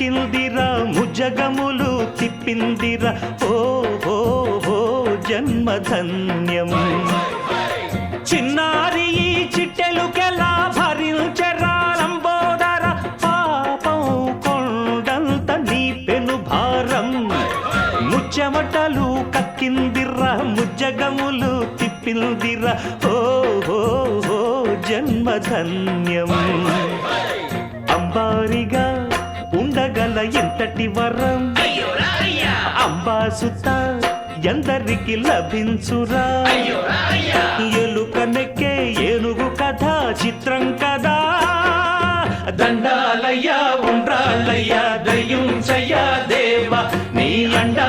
కక్కిందిరా ముజగములు తిప్పిందిరా. ఓ ఓ ఓ జన్మధన్యం. చిన్నారి ఈ చిట్టెలుకెలా భరించరా లంబోదర పాపం కొండంత నీ పెను భారం. ముచ్చమటలు కక్కిందిర్రా ముజ్జగములు తిప్పిందిరా. ఓ ఓ ఓ జన్మధన్యం. ఎంతటి వరం? అంబాసుత ఎందరికి లభించురా? ఎలుక నెక్కే ఏనుగు కథ చిత్రం కదా దండాలయ్య ఉండ్రాళ్ళయ్య దయ్యం చెయ్య దేవా నీ అండా